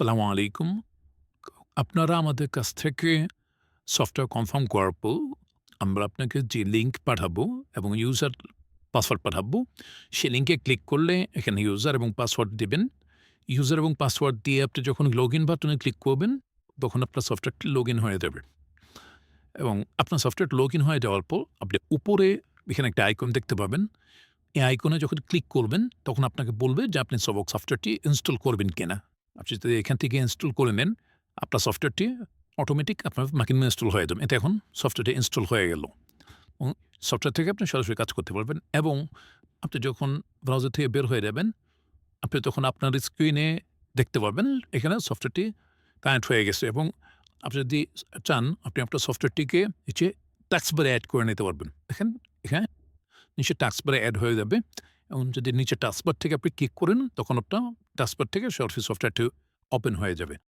আসসালামু আলাইকুম। আপনারা আমাদের কাছ থেকে সফটওয়্যার কনফার্ম করার পর আমরা আপনাকে যে লিঙ্ক পাঠাবো এবং ইউজার পাসওয়ার্ড পাঠাবো, সে লিঙ্কে ক্লিক করলে এখানে ইউজার এবং পাসওয়ার্ড দেবেন ইউজার এবং পাসওয়ার্ড দিয়ে আপনি যখন লগইন বাটনে ক্লিক করবেন, তখন আপনার সফটওয়্যারটি লগইন হয়ে যাবে। এবং আপনার সফটওয়্যার লগইন হয়ে যাওয়ার পর আপনি উপরে এখানে একটা আইকন দেখতে পাবেন। এই আইকনে যখন ক্লিক করবেন, তখন আপনাকে বলবে যে আপনি সবক সফটওয়্যারটি ইনস্টল করবেন কিনা। আপনি যদি এখান থেকে ইনস্টল করে নেন, আপনার সফটওয়্যারটি অটোমেটিক আপনার মাকিনে ইনস্টল হয়ে যাবে। এতে এখন সফটওয়্যারটি ইনস্টল হয়ে গেল। সফটওয়্যার থেকে আপনি সরাসরি কাজ করতে পারবেন এবং আপনি যখন ব্রাউজার থেকে বের হয়ে যাবেন, আপনি তখন আপনার স্ক্রিনে দেখতে পারবেন এখানে সফটওয়্যারটি কানেক্ট হয়ে গেছে এবং আপনি যদি চান আপনি আপনার সফটওয়্যারটিকে নিচে টাস্কবারে অ্যাড করে নিতে পারবেন। দেখেন এখানে নিচে টাস্কবারে অ্যাড হয়ে যাবে এবং যদি নিচে টাস্কবার থেকে আপনি ক্লিক করেন, তখন আপনার টাস্কবার থেকে সরাসরি সফটওয়্যারটি ওপেন হয়ে যাবে।